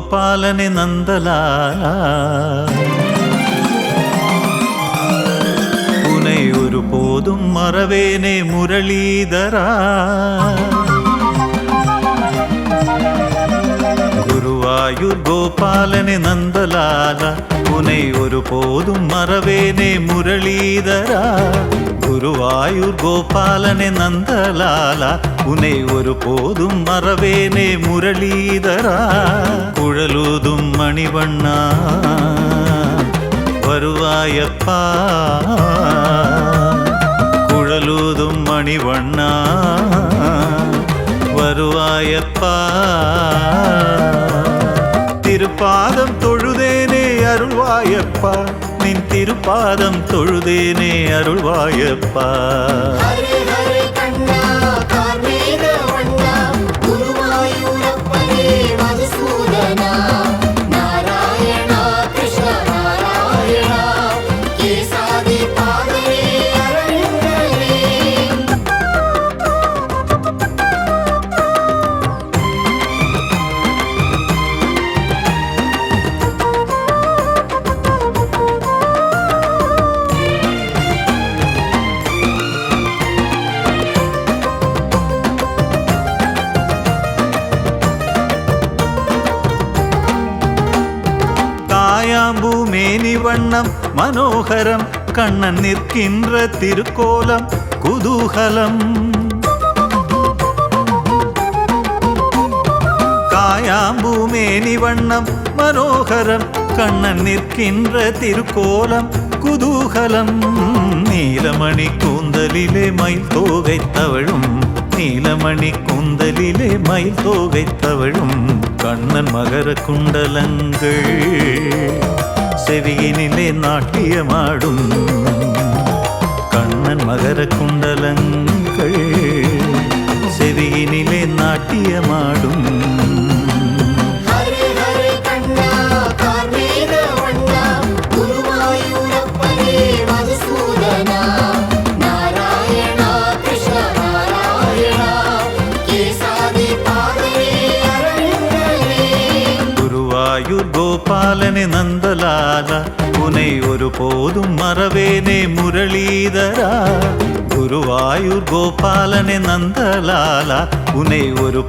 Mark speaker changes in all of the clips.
Speaker 1: ഗോപാലനെ നന്ദലാല പോതും മറവേനെ മുരളീധരാ. ஆயுர் கோபாலனே நந்தலாலா உனை ஒரு போதும் மறவேனே முரளீதரா. குருவாயூர் கோபாலனே நந்தலாலா உனை ஒரு போதும் மறவேனே முரளீதரா. குழலூதும் மணிவண்ணா வருவாயப்பா. குழலூதும் மணிவண்ணா வருவாயப்பா. திருப்பாதம் தொழுதேனே அருள்வாயப்பா. நின் திருப்பாதம் தொழுதேனே அருள்வாயப்பா. மேனி வண்ணம் மனோகரம் கண்ணன் நிற்கின்ற திருக்கோலம் குதூகலம். காயாம்பூ மேனி வண்ணம் மனோகரம் கண்ணன் நிற்கின்ற திருக்கோலம் குதூகலம். நீலமணி கூந்தலிலே மயில் தோகை தவழும் நீலமணி கூந்தலிலே மயில் தோகை தவழும் கண்ணன் மகர குண்டலங்கள்.
Speaker 2: ചെവിയിനിലെ നാട്യമാടും. കണ്ണൻ മകരക്കുണ്ടലങ്ങൾ ചെവിയിനിലെ
Speaker 1: നാട്യമാടും. ഗോപാലനെ നന്ദ உனை ஒரு போதும் மறவேனே முரளீதரா குருவாயூர் கோபாலனே நந்தலால உனை ஒரு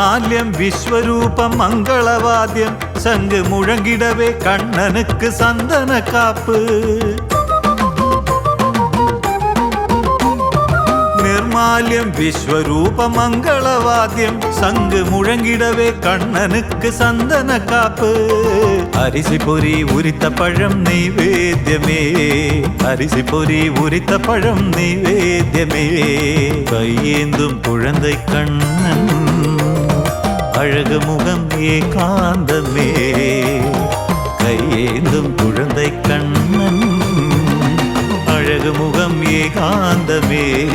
Speaker 1: மால்யம் விஸ்வரூபம் மங்களவாத்தியம். சங்கு முழங்கிடவே கண்ணனுக்கு சந்தன காப்பு. நிர்மால்யம் விஸ்வரூப மங்களவாத்தியம். சங்கு முழங்கிடவே கண்ணனுக்கு சந்தன காப்பு. அரிசி பொறி உரித்த பழம் நைவேத்தியமே. அரிசி பொறி உரித்த பழம் நைவேத்தியமே. கையேந்தும் குழந்தை கண்ணன். அழகு முகம் ஏகாந்தமே. கையேந்தும் குழந்தை கண்ணன். அழகு முகம் ஏகாந்தமே.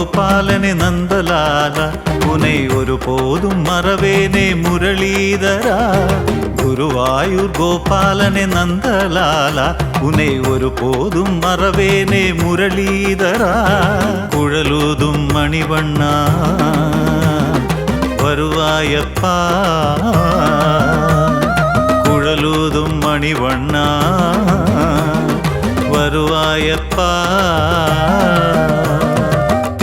Speaker 1: கோபாலனே நந்தலால உனை ஒரு போதும் மறவேனே முரளீதரா. குருவாயூர் கோபாலனே நந்தலால உனை ஒரு போதும் மறவேனே முரளீதரா. குழலூதும் மணிவண்ணா வருவாயப்பா. குழலூதும் மணிவண்ணா வருவாயப்பா.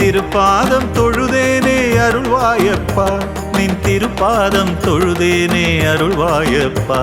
Speaker 1: திருப்பாதம் தொழுதேனே அருள்வாயப்பா. நின் திருப்பாதம் தொழுதேனே அருள்வாயப்பா.